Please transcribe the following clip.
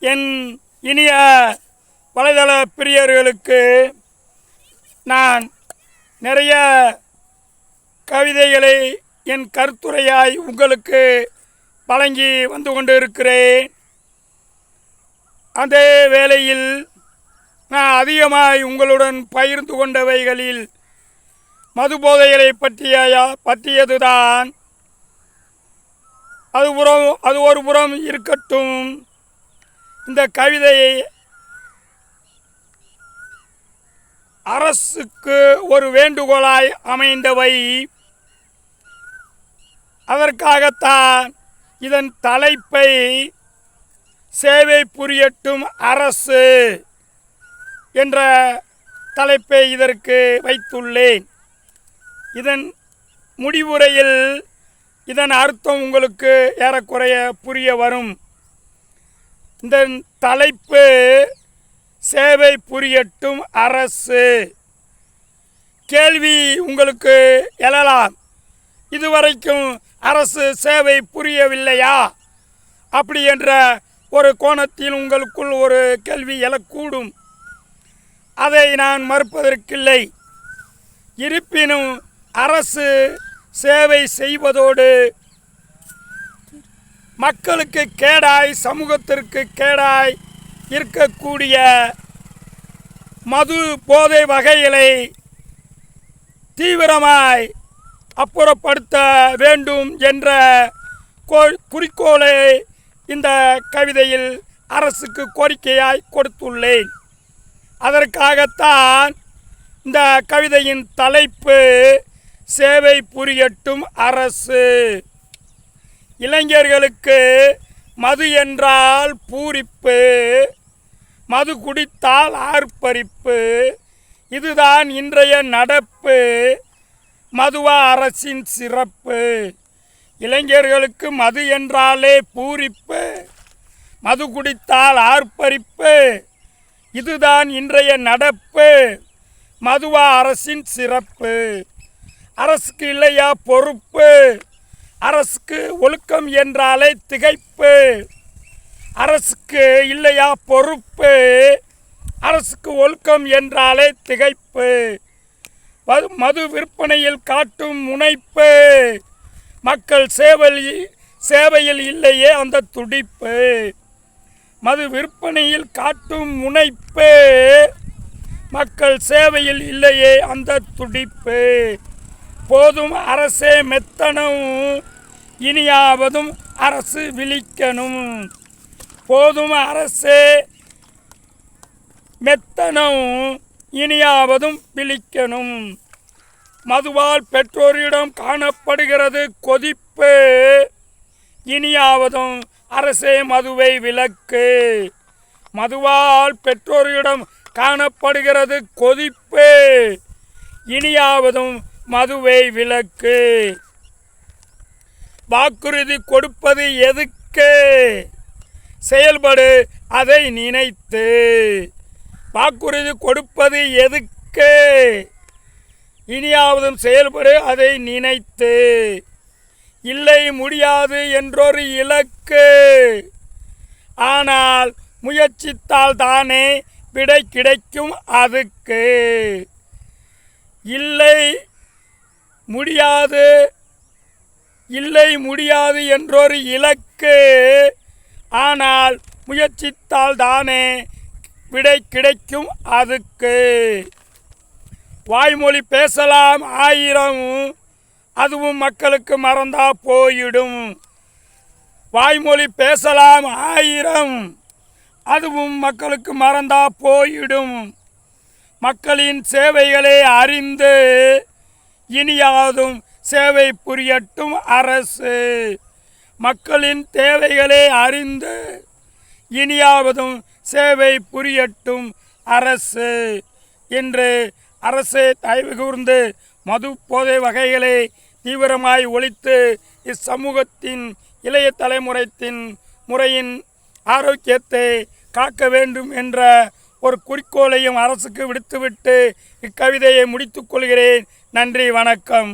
என் இனிய வலைதள பிரியர்களுக்கு நான் நிறைய கவிதைகளை என் கருத்துரையாய் உங்களுக்கு வழங்கி வந்து கொண்டு இருக்கிறேன் அதே வேளையில் நான் அதிகமாய் உங்களுடன் பகிர்ந்து கொண்டவைகளில் மது போதைகளை பற்றிய பற்றியதுதான். அது புறம் அது ஒரு புறம் இருக்கட்டும். இந்த கவிதையை அரசுக்கு ஒரு வேண்டுகோளாய் அமைந்தவை. அதற்காகத்தான் இதன் தலைப்பை சேவை புரியட்டும் அரசு என்ற தலைப்பை இதற்கு வைத்துள்ளேன். இதன் முடிவுரையில் இதன் அர்த்தம் உங்களுக்கு ஏறக்குறைய புரிய வரும். இந்த தலைப்பு சேவை புரியட்டும் அரசு. கேள்வி உங்களுக்கு எழலாம். இதுவரைக்கும் அரசு சேவை புரியவில்லையா? அப்படி என்ற ஒரு கோணத்தில் உங்களுக்குள் ஒரு கேள்வி எழக்கூடும். அதை நான் மறுப்பதற்கில்லை. இருப்பினும் அரசு சேவை செய்வதோடு மக்களுக்கு கேடாய் சமூகத்திற்கு கேடாய் இருக்கக்கூடிய மது போதை வகைகளை தீவிரமாய் அப்புறப்படுத்த வேண்டும் என்ற கோ குறிக்கோளை இந்த கவிதையில் அரசுக்கு கோரிக்கையாய் கொடுத்துள்ளேன். அதற்காகத்தான் இந்த கவிதையின் தலைப்பு சேவை புரியட்டும் அரசு. இளைஞர்களுக்கு மது என்றால் பூரிப்பு மது குடித்தால் ஆர்ப்பரிப்பு இதுதான் இன்றைய நடப்பு மதுவா அரசின் சிறப்பு. இளைஞர்களுக்கு மது என்றாலே பூரிப்பு மது குடித்தால் ஆர்ப்பரிப்பு இதுதான் இன்றைய நடப்பு மதுவா அரசின் சிறப்பு. அரசுக்கு இல்லையா பொறுப்பு? அரசுக்கு ஒழுக்கம் என்றாலே திகைப்பு. அரசுக்கு இல்லையா பொறுப்பு? அரசுக்கு ஒழுக்கம் என்றாலே திகைப்பு. மது விற்பனையில் காட்டும் முனைப்பு. மக்கள் சேவையில் சேவையில் இல்லையே அந்த துடிப்பு. மது விற்பனையில் காட்டும் முனைப்பு. மக்கள் சேவையில் இல்லையே அந்த துடிப்பு. போதும் அரசே மெத்தனும். இனியாவதும் அரசு விழிக்கணும். போதும் அரசே மெத்தனும். இனியாவதும் விழிக்கணும். மதுவால் பெற்றோரிடம் காணப்படுகிறது கொதிப்பு. இனியாவதும் அரசே மதுவை விலக்கு மதுவால் பெற்றோரிடம் காணப்படுகிறது கொதிப்பு. இனியாவதும் மதுவை விலக்கு. வாக்குறுதி கொடுப்பது எதுக்கு? செயல்படு அதை நினைத்து. வாக்குறுதி கொடுப்பது எதுக்கு? இனியாவதும் செயல்படு அதை நினைத்து. இல்லை முடியாது என்றொரு இலக்கு. ஆனால் முயற்சித்தால் தானே விடை கிடைக்கும் அதுக்கு. இல்லை முடியாது. இல்லை முடியாது என்றொரு இலக்கு. ஆனால் முயற்சித்தால் தானே விடை கிடைக்கும் அதுக்கு. வாய்மொழி பேசலாம் ஆயிரம். அதுவும் மக்களுக்கு மறந்தா போயிடும். வாய்மொழி பேசலாம் ஆயிரம். அதுவும் மக்களுக்கு மறந்தா போயிடும். மக்களின் சேவைகளை அறிந்து இனியாவதும் சேவை புரியட்டும் அரசு. மக்களின் தேவைகளை அறிந்து இனியாவதும் சேவை புரியட்டும் அரசு என்று அரசு தயவு கூர்ந்து மது போதை வகைகளை தீவிரமாய் ஒழித்து இச்சமூகத்தின் இளைய தலைமுறைத்தின் முறையின் ஆரோக்கியத்தை காக்க வேண்டும் என்ற ஒரு குறிக்கோளையும் அரசுக்கு விடுத்துவிட்டு இக்கவிதையை முடித்துக்கொள்கிறேன் நன்றி வணக்கம்.